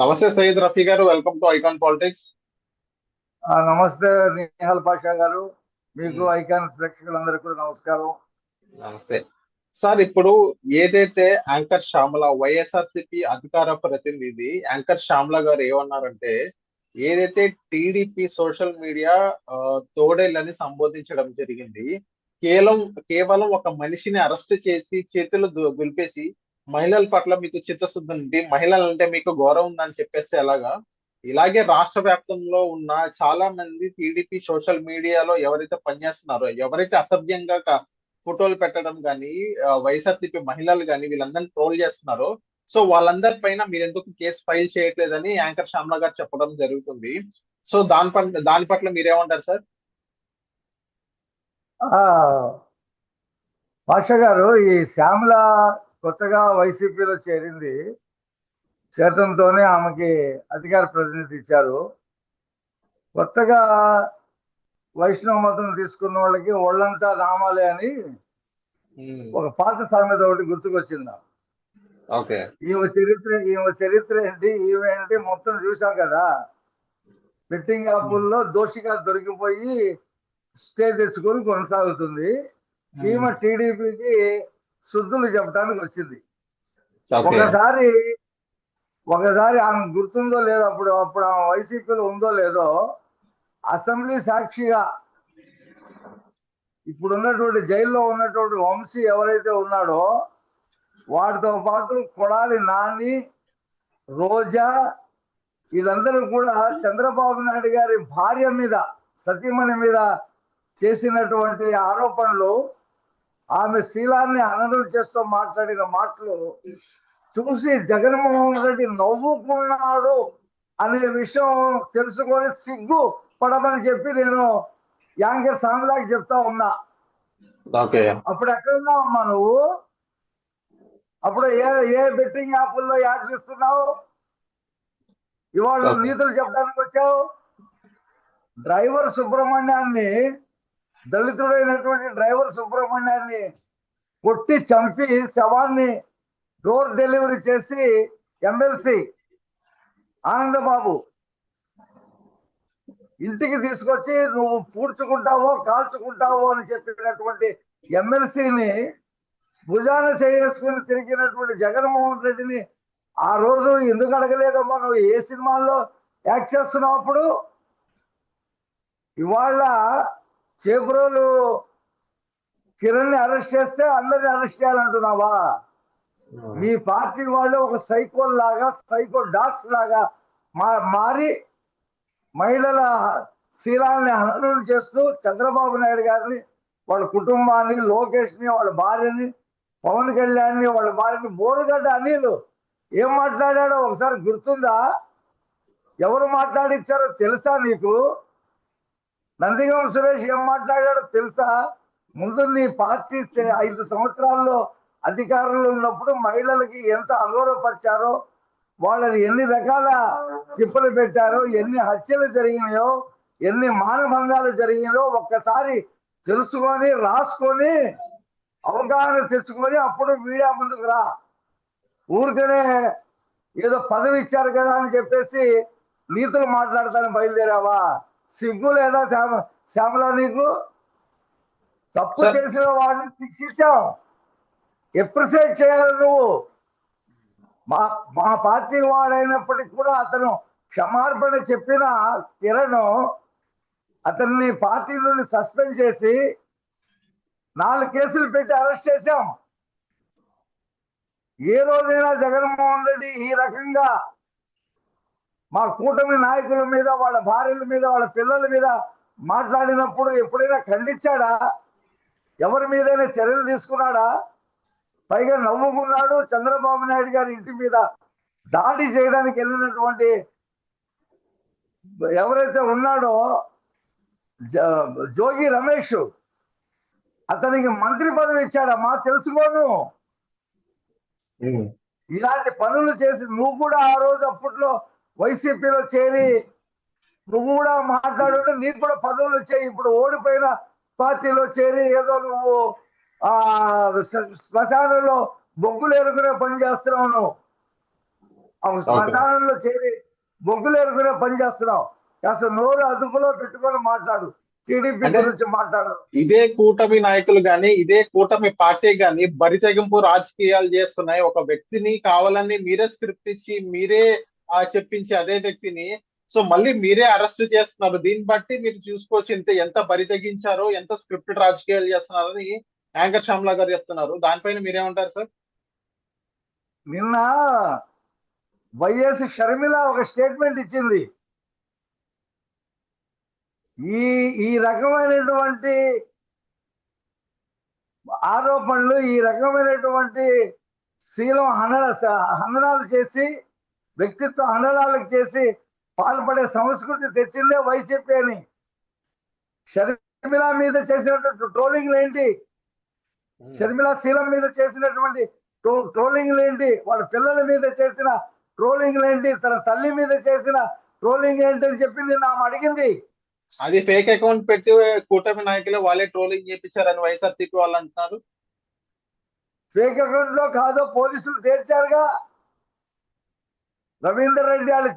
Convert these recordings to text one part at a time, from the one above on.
నమస్తే సయ్యద్ రఫీ గారు welcome to icon politics. నమస్తే నిహాల్ పాషా గారు మీకు. ఐకాన్ ప్రేక్షకులందరికీ కూడా నమస్కారం. నమస్తే. సార్ ఇప్పుడు ఏదైతే యాంకర్ శ్యామల వైఎస్ఆర్సిపి అధికార ప్రతినిధి యాంకర్ శ్యామల గారు ఏమన్నారంటే ఏదైతే టీడీపీ సోషల్ మీడియా తోడేళ్ళని సంబోధించడం జరిగింది కేవలం కేవలం ఒక మనిషిని అరెస్ట్ చేసి చేతులు దులిపేసి మహిళల పట్ల మీకు చిత్తశుద్ధి ఉంది. మహిళలంటే మీకు గౌరవం ఉందని చెప్పేసి ఎలాగా? ఇలాగే రాష్ట్ర వ్యాప్తంలో ఉన్న చాలా మంది టీడీపీ సోషల్ మీడియాలో ఎవరైతే పనిచేస్తున్నారో ఎవరైతే అసభ్యంగా ఫోటోలు పెట్టడం కానీ వైఎస్ఆర్సీపీ మహిళలు కానీ వీళ్ళందరినీ ట్రోల్ చేస్తున్నారో సో వాళ్ళందరి పైన మీరు ఎందుకు కేసు ఫైల్ చేయట్లేదని యాంకర్ శ్యామల గారు చెప్పడం జరుగుతుంది. సో దాని పట్ల దాని పట్ల మీరేమంటారు సార్? ఆ, గారు ఈ శ్యామల కొత్తగా వైసీపీలో చేరింది. చేరడంతోనే ఆమెకి అధికార ప్రతినిధి ఇచ్చారు. కొత్తగా వైష్ణవ మతం తీసుకున్న వాళ్ళకి ఒళ్ళంతా నామాలే అని ఒక పాత సామెత ఒకటి గుర్తుకొచ్చింది. ఓకే. ఈమె చరిత్ర ఈమె చరిత్ర ఏంటి ఈమె ఏంటి మొత్తం చూసాం కదా. బెట్టింగ్ యాప్ల్లో దోషిగా దొరికిపోయి స్టే తెచ్చుకొని కొనసాగుతుంది. ఈమె టీడీపీకి శుద్ధులు చెప్పడానికి వచ్చింది. ఒకసారి ఒకసారి ఆమె గుర్తుందో లేదో అప్పుడు అప్పుడు ఆమె వైసీపీలో ఉందో లేదో అసెంబ్లీ సాక్షిగా ఇప్పుడు ఉన్నటువంటి జైల్లో ఉన్నటువంటి వంశీ ఎవరైతే ఉన్నాడో వాటితో పాటు కొడాలి నాని రోజా వీళ్ళందరూ కూడా చంద్రబాబు నాయుడు గారి భార్య మీద సతీమణి మీద చేసినటువంటి ఆరోపణలు ఆమె శీలాన్ని అనడం చేస్తూ మాట్లాడిన మాటలు చూసి జగన్మోహన్ రెడ్డి నవ్వుకున్నాడు అనే విషయం తెలుసుకొని సిగ్గు పడమని చెప్పి నేను యాంకర్ సామ్లాకి చెప్తా ఉన్నా. అప్పుడు ఎక్కడ ఉన్నావమ్మా నువ్వు? అప్పుడు ఏ ఏ బెట్టింగ్ యాప్ల్లో యాడ్స్ ఇస్తున్నావు ఇవాళ. నీతులు చెప్పడానికి వచ్చావు? డ్రైవర్ సుబ్రహ్మణ్యాన్ని దళితుడైనటువంటి డ్రైవర్ సుబ్రహ్మణ్యాన్ని కొట్టి చంపి శవాన్ని డోర్ డెలివరీ చేసి ఎమ్మెల్సీ ఆనందబాబు ఇంటికి తీసుకొచ్చి నువ్వు పూడ్చుకుంటావో కాల్చుకుంటావో అని చెప్పినటువంటి ఎమ్మెల్సీని భుజాన చేసుకుని తిరిగినటువంటి జగన్మోహన్ రెడ్డిని ఆ రోజు ఎందుకు అడగలేదమ్మా? నువ్వు ఏ సినిమాల్లో యాక్ట్ చేస్తున్నావు అప్పుడు? ఇవాళ చేబ్రోలు కిరణ్ని అరెస్ట్ చేస్తే అందరిని అరెస్ట్ చేయాలంటున్నావా? మీ పార్టీ వాళ్ళు ఒక సైకో లాగా సైకో డాగ్స్ లాగా మారి మహిళల శీలాన్ని హననం చేస్తూ చంద్రబాబు నాయుడు గారిని వాళ్ళ కుటుంబాన్ని లోకేష్ని వాళ్ళ భార్యని పవన్ కళ్యాణ్ని వాళ్ళ భార్యని బోరుగడ్డ అనిలు ఏం మాట్లాడాడో ఒకసారి గుర్తుందా? ఎవరు మాట్లాడిచ్చారో తెలుసా నీకు? నందిగం సురేష్ ఏం మాట్లాడాడో తెలుసా? ముందు నీ పార్టీ ఐదు సంవత్సరాల్లో అధికారంలో ఉన్నప్పుడు మహిళలకి ఎంత అగౌరవపరిచారో వాళ్ళని ఎన్ని రకాల తిప్పలు పెట్టారో ఎన్ని హత్యలు జరిగినాయో ఎన్ని మానభంగాలు జరిగినాయో ఒక్కసారి తెలుసుకొని రాసుకొని అవగాహన తెచ్చుకొని అప్పుడు మీడియా ముందుకు రా. ఊరికనే ఏదో పదవి ఇచ్చారు కదా అని చెప్పేసి నీతులు మాట్లాడతాను బయలుదేరావా? సిగ్గు లేదా శ్యామ శ్యామల నీకు? తప్పు. చేసిన వాడిని శిక్షించాం ఎప్రిసియేట్ చేయాలి నువ్వు. మా మా పార్టీ వాడైనప్పటికీ కూడా అతను క్షమార్పణ చెప్పిన కిరణ్ అతన్ని పార్టీ నుండి సస్పెండ్ చేసి నాలుగు కేసులు పెట్టి అరెస్ట్ చేశాం. ఏ రోజైనా జగన్మోహన్ రెడ్డి ఈ రకంగా మా కూటమి నాయకుల మీద వాళ్ళ భార్యల మీద వాళ్ళ పిల్లల మీద మాట్లాడినప్పుడు ఎప్పుడైనా ఖండించాడా? ఎవరి మీదైనా చర్యలు తీసుకున్నాడా? పైగా నవ్వుకున్నాడు చంద్రబాబు నాయుడు గారి ఇంటి మీద దాడి చేయడానికి వెళ్ళినటువంటి ఎవరైతే ఉన్నాడో జోగి రమేష్ అతనికి మంత్రి పదవి ఇచ్చాడమ్మా తెలుసుకోను. ఇలాంటి పనులు చేసి నువ్వు కూడా ఆ రోజు అప్పట్లో వైసీపీలో చేరి నువ్వు కూడా మాట్లాడుంటే నీకు కూడా పదవులు వచ్చాయి ఇప్పుడు ఓడిపోయిన పార్టీలో చేరి ఏదో నువ్వు ఆ శ్మ- శ్మశానంలో బొగ్గులు ఎరుకునే పని చేస్తున్నావు నువ్వు. శ్మశానంలో చేరి బొగ్గులు ఎరుకునే పని చేస్తున్నావు. కాస్త నోరు అదుపులో పెట్టుకొని మాట్లాడు. టీడీపీ గురించి మాట్లాడు. ఇదే కూటమి నాయకులు గాని ఇదే కూటమి పార్టీ గాని బరితెగింపు రాజకీయాలు చేస్తున్నాయి. ఒక వ్యక్తిని కావాలని మీరే స్క్రిప్ట్ ఇచ్చి మీరే చెప్పించి అదే వ్యక్తిని. సో మళ్ళీ మీరే అరెస్ట్ చేస్తున్నారు. దీన్ని బట్టి మీరు చూసుకోవచ్చు ఇంత ఎంత బరి తగ్గించారు ఎంత స్క్రిప్టెడ్ రాజకీయాలు చేస్తున్నారని యాంకర్ శ్యామ్లా గారు చెప్తున్నారు. దానిపైన మీరేమంటారు సార్? నిన్న వైఎస్ షర్మిల ఒక స్టేట్మెంట్ ఇచ్చింది. ఈ ఈ రకమైనటువంటి ఆరోపణలు ఈ రకమైనటువంటి శీలం హనన హననాలు చేసి వ్యక్తిత్వ హననాలకు చేసి పాల్పడే సంస్కృతి తెచ్చిందే వైసీపీ అని. షర్మిల మీద చేసినటువంటి ట్రోలింగ్లు ఏంటి? షర్మిల శీలం మీద చేసినటువంటి ట్రో- ట్రోలింగ్లు ఏంటి? వాళ్ళ పిల్లల మీద చేసిన ట్రోలింగ్లు ఏంటి? తన తల్లి మీద చేసిన ట్రోలింగ్ ఏంటి అని చెప్పి నేను ఆమె అడిగింది. అది ఫేక్ అకౌంట్ పెట్టి కూటమి నాయకులు వాళ్ళే ట్రోలింగ్ చేయించారని వైఎస్ఆర్సీపీ వాళ్ళు అంటున్నారు. ఫేక్ అకౌంట్లో కాదో పోలీసులు తేల్చారుగా. రవీందర్ రెడ్డి వాళ్ళు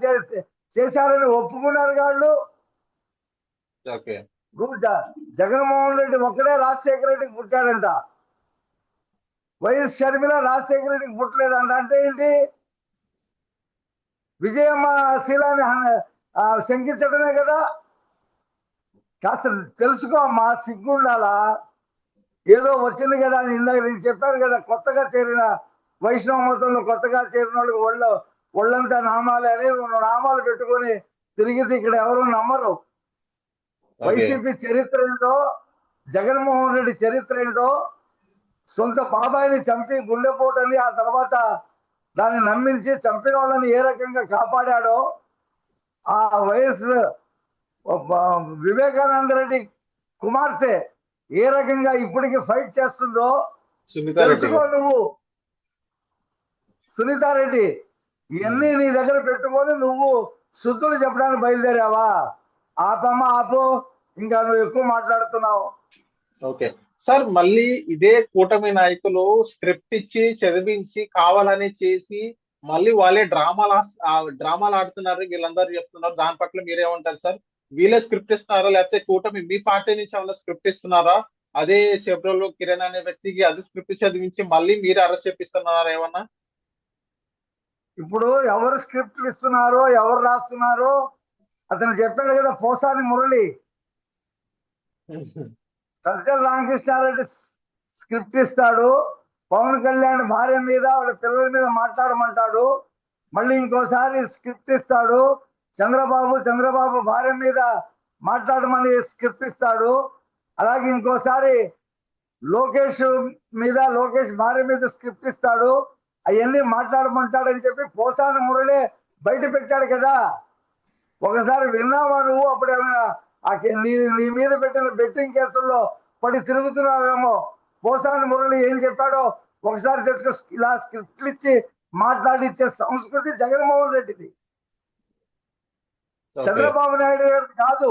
చేశారని ఒప్పుకున్నారు వాళ్ళు. జ- జగన్మోహన్ రెడ్డి ఒక్కడే రాజశేఖర రెడ్డికి పుట్టాడంట. వైఎస్ షర్మిల రాజశేఖర రెడ్డికి పుట్టలేదంట. అంటే ఏంటి? విజయమ్మ శీలాన్ని శంకించడమే కదా. కాస్త తెలుసుకో మా సిగ్గుండాలా? ఏదో వచ్చింది కదా అని ఇందాక నేను చెప్పాను కదా కొత్తగా చేరిన వైష్ణవ మతంలో కొత్తగా చేరిన వాళ్ళకి ఒళ్ళ ఒళ్ళంతా నామాలే అని రెండు నామాలు పెట్టుకొని తిరిగితే ఇక్కడ ఎవరు నమ్మరు. వైసీపీ చరిత్ర ఏంటో జగన్మోహన్ రెడ్డి చరిత్ర ఏంటో సొంత బాబాయిని చంపి గుండెపోటని ఆ తర్వాత దాన్ని నమ్మించి చంపిన వాళ్ళని ఏ రకంగా కాపాడాడో ఆ వైఎస్ వివేకానంద రెడ్డి కుమార్తె ఏ రకంగా ఇప్పటికి ఫైట్ చేస్తుందో తెలుసుకో నువ్వు. సునీతారెడ్డి ఇవన్నీ నీ దగ్గర పెట్టుకొని నువ్వు శుద్ధులు చెప్పడానికి బయలుదేరావా? ఆపమ్మ ఆపు. ఇంకా నువ్వు ఎక్కువ మాట్లాడుతున్నావు. ఓకే. సార్ మళ్ళీ ఇదే కూటమి నాయకులు స్క్రిప్ట్ ఇచ్చి చదివించి కావాలని చేసి మళ్ళీ వాళ్ళే డ్రామాలు డ్రామాలు ఆడుతున్నారు వీళ్ళందరూ చెప్తున్నారు. దాని పట్ల మీరేమంటారు సార్? వీళ్ళే స్క్రిప్ట్ ఇస్తున్నారా? లేకపోతే కూటమి మీ పార్టీ నుంచి ఏమైనా స్క్రిప్ట్ ఇస్తున్నారా? అదే చెబ్రోలు కిరణ్ అనే వ్యక్తికి అది స్క్రిప్ట్ చదివించి మళ్ళీ మీరు అరెస్ట్ చేపిస్తున్నారా ఏమన్నా? ఇప్పుడు ఎవరు స్క్రిప్ట్లు ఇస్తున్నారో ఎవరు రాస్తున్నారో అతను చెప్పాడు కదా పోసాని మురళి. సజ్జల రామకృష్ణారెడ్డి స్క్రిప్ట్ ఇస్తాడు. పవన్ కళ్యాణ్ భార్య మీద వాళ్ళ పిల్లల మీద మాట్లాడమంటాడు. మళ్ళీ ఇంకోసారి స్క్రిప్ట్ ఇస్తాడు. చంద్రబాబు చంద్రబాబు భార్య మీద మాట్లాడమని స్క్రిప్ట్ ఇస్తాడు. అలాగే ఇంకోసారి లోకేష్ మీద లోకేష్ భార్య మీద స్క్రిప్ట్ ఇస్తాడు. అవన్నీ మాట్లాడమంటాడని చెప్పి పోసాని మురళే బయట పెట్టాడు కదా. ఒకసారి విన్నావా నువ్వు? అప్పుడు ఏమైనా నీ నీ మీద పెట్టిన బెట్టింగ్ కేసుల్లో పడి తిరుగుతున్నావేమో. పోసాని మురళి ఏం చెప్పాడో ఒకసారి తెచ్చుకో ఇలా స్క్రిప్ట్లు ఇచ్చి మాట్లాడిచ్చే సంస్కృతి జగన్మోహన్ రెడ్డిది. చంద్రబాబు నాయుడు గారు కాదు.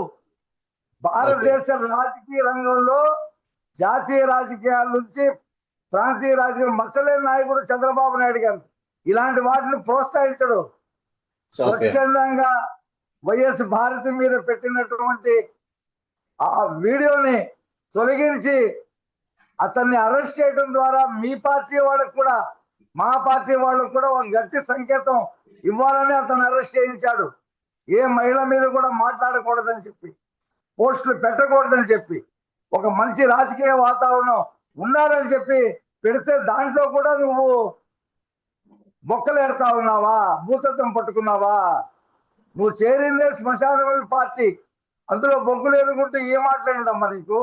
భారతదేశ రాజకీయ రంగంలో జాతీయ రాజకీయాల నుంచి ప్రాంతీయ రాజకీయ మచ్చలేని నాయకుడు చంద్రబాబు నాయుడు గారు. ఇలాంటి వాటిని ప్రోత్సహించడు. స్వచ్ఛందంగా వైఎస్ భారతి మీద పెట్టినటువంటి ఆ వీడియోని తొలగించి అతన్ని అరెస్ట్ చేయడం ద్వారా మీ పార్టీ వాళ్ళకు కూడా మా పార్టీ వాళ్ళకు కూడా ఒక గట్టి సంకేతం ఇవ్వాలని అతను అరెస్ట్ చేయించాడు. ఏ మహిళ మీద కూడా మాట్లాడకూడదని చెప్పి పోస్టులు పెట్టకూడదని చెప్పి ఒక మంచి రాజకీయ వాతావరణం ఉండాలని చెప్పి పెడితే దాంట్లో కూడా నువ్వు మొక్కలేడతా ఉన్నావా? భూతత్వం పట్టుకున్నావా? నువ్వు చేరిందే శ్మశాన పార్టీ. అందులో బొగ్గులు ఎదుర్కొంటూ ఏ మాట్లాడిందమ్మా నీకు?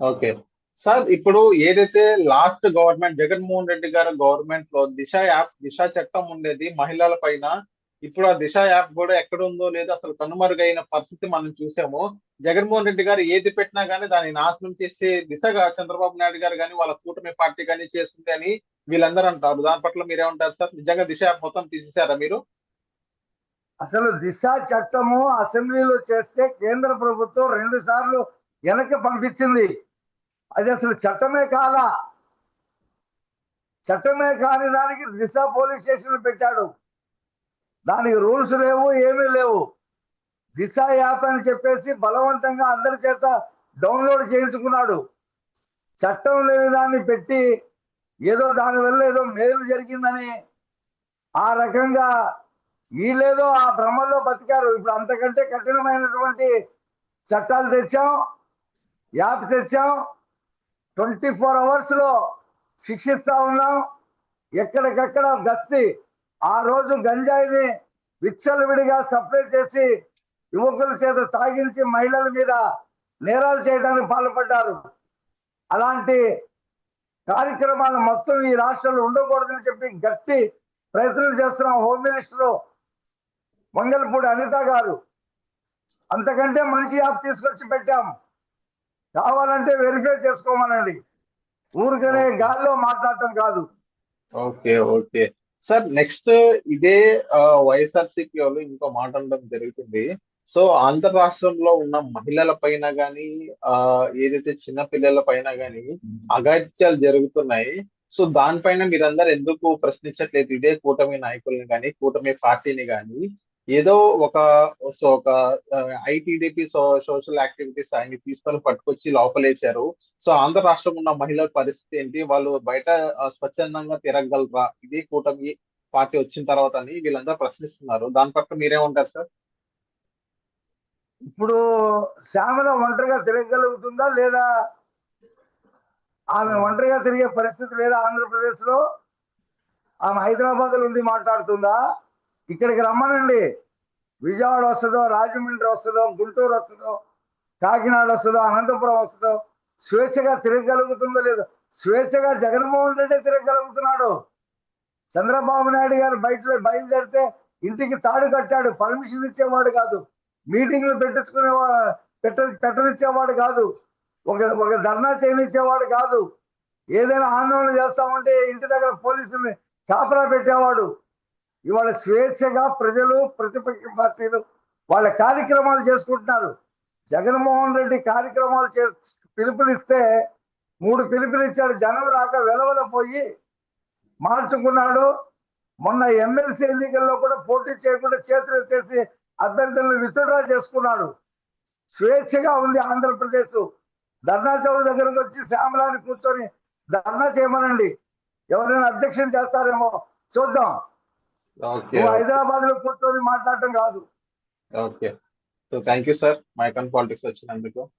ఓకే. సార్ ఇప్పుడు ఏదైతే లాస్ట్ గవర్నమెంట్ జగన్మోహన్ రెడ్డి గారి గవర్నమెంట్లో దిశ యాప్ దిశ చట్టం ఉండేది మహిళల పైన ఇప్పుడు ఆ దిశ యాప్ కూడా ఎక్కడ ఉందో లేదో అసలు కనుమరుగైన పరిస్థితి మనం చూసాము. జగన్మోహన్ రెడ్డి గారు ఏది పెట్టినా గానీ దాన్ని నాశనం చేసే దిశగా చంద్రబాబు నాయుడు గారు కానీ వాళ్ళ కూటమి పార్టీ కానీ చేస్తుంది అని వీళ్ళందరూ అంటారు. దాని పట్ల మీరేమంటారు సార్? నిజంగా దిశ యాప్ మొత్తం తీసేశారా మీరు? అసలు దిశ చట్టము అసెంబ్లీలో చేస్తే కేంద్ర ప్రభుత్వం రెండు సార్లు వెనక్కి పంపించింది. అది అసలు చట్టమే కాలా చట్టమే కాని దానికి దిశ పోలీస్ స్టేషన్ పెట్టాడు. దానికి రూల్స్ లేవు ఏమీ లేవు. దిశ యాప్ అని చెప్పేసి బలవంతంగా అందరి చేత డౌన్లోడ్ చేయించుకున్నాడు. చట్టం లేని దాన్ని పెట్టి ఏదో దానివల్ల ఏదో మేలు జరిగిందని ఆ రకంగా వీళ్ళేదో ఆ భ్రమల్లో బతికారు. ఇప్పుడు అంతకంటే కఠినమైనటువంటి చట్టాలు తెచ్చాం యాప్ తెచ్చాం ట్వంటీ ఫోర్ అవర్స్లో శిక్షిస్తా ఉన్నాం. ఎక్కడికక్కడ గస్తీ ఆ రోజు గంజాయిని విచ్చలవిడిగా సప్లై చేసి యువకుల చేత తాగించి మహిళల మీద నేరాలు చేయడానికి పాల్పడ్డారు. అలాంటి కార్యక్రమాలు మొత్తం ఈ రాష్ట్రంలో ఉండకూడదని చెప్పి గట్టి ప్రయత్నం చేస్తున్నాం హోమ్ మినిస్టర్ మంగళపూడి అనిత గారు అంతకంటే మంచి యాప్ తీసుకొచ్చి పెట్టాం. కావాలంటే వెరిఫై చేసుకోమనండి. ఊరికనే గాల్లో మాట్లాడటం కాదు. Okay okay. సార్ నెక్స్ట్ ఇదే వైఎస్ఆర్సీపీ వాళ్ళు ఇంకో మాట అనడం జరుగుతుంది. సో ఆంధ్ర రాష్ట్రంలో ఉన్న మహిళల పైన కానీ ఆ ఏదైతే చిన్న పిల్లల పైన గానీ అగాత్యాలు జరుగుతున్నాయి. సో దానిపైన మీరందరూ ఎందుకు ప్రశ్నించట్లేదు? ఇదే కూటమి నాయకుల్ని కానీ కూటమి పార్టీని కానీ ఏదో ఒక సో ఒక ఐటీడీపీ సోషల్ యాక్టివిటీస్ ఆయన్ని తీసుకొని పట్టుకొచ్చి లోపలేచారు సో ఆంధ్ర రాష్ట్రం ఉన్న మహిళల పరిస్థితి ఏంటి? వాళ్ళు బయట స్వచ్ఛందంగా తిరగలరా ఇదే కూటమి పార్టీ వచ్చిన తర్వాత అని వీళ్ళందరూ ప్రశ్నిస్తున్నారు. దాని పట్ల మీరేమంటారు సార్? ఇప్పుడు శ్యామల ఒంటరిగా తిరగలుగుతుందా లేదా? ఆమె ఒంటరిగా తిరిగే పరిస్థితి లేదా ఆంధ్రప్రదేశ్లో ఆమె హైదరాబాద్లో ఉండి మాట్లాడుతుందా? ఇక్కడికి రమ్మనండి. విజయవాడ వస్తుందో రాజమండ్రి వస్తుందో గుంటూరు వస్తుందో కాకినాడ వస్తుందో అనంతపురం వస్తుందో స్వేచ్ఛగా తిరగగలుగుతుందో లేదో స్వేచ్ఛగా జగన్మోహన్ రెడ్డి తిరగగలుగుతున్నాడు. చంద్రబాబు నాయుడు గారు బయట బయలుదేరితే ఇంటికి తాడు కట్టాడు పర్మిషన్ ఇచ్చేవాడు కాదు. మీటింగ్లు పెట్టించుకునే పెట్ట పెట్టనిచ్చేవాడు కాదు. ఒక ఒక ధర్నా చేయనిచ్చేవాడు కాదు. ఏదైనా ఆందోళన చేస్తామంటే ఇంటి దగ్గర పోలీసుని కాపలా పెట్టేవాడు. ఇవాళ స్వేచ్ఛగా ప్రజలు ప్రతిపక్ష పార్టీలు వాళ్ళ కార్యక్రమాలు చేసుకుంటున్నారు. జగన్మోహన్ రెడ్డి కార్యక్రమాలు చే పిలుపునిస్తే మూడు పిలుపులు ఇచ్చాడు. జనం రాక వెలవెలపోయి మార్చుకున్నాడు. మొన్న ఎమ్మెల్సీ ఎన్నికల్లో కూడా పోటీ చేయకుండా చేతులు ఎత్తేసి అభ్యర్థులను విత్డ్రా చేసుకున్నాడు. స్వేచ్ఛగా ఉంది ఆంధ్రప్రదేశ్. ధర్నా చౌక్ దగ్గరకు వచ్చి శ్యామలాన్ని కూర్చొని ధర్నా చేయమనండి. ఎవరైనా అబ్జెక్షన్ చేస్తారేమో చూద్దాం. హైదరాబాద్లో కూర్చొని మాట్లాడటం కాదు. Okay. So thank you sir mic on politics వచ్చినందుకు.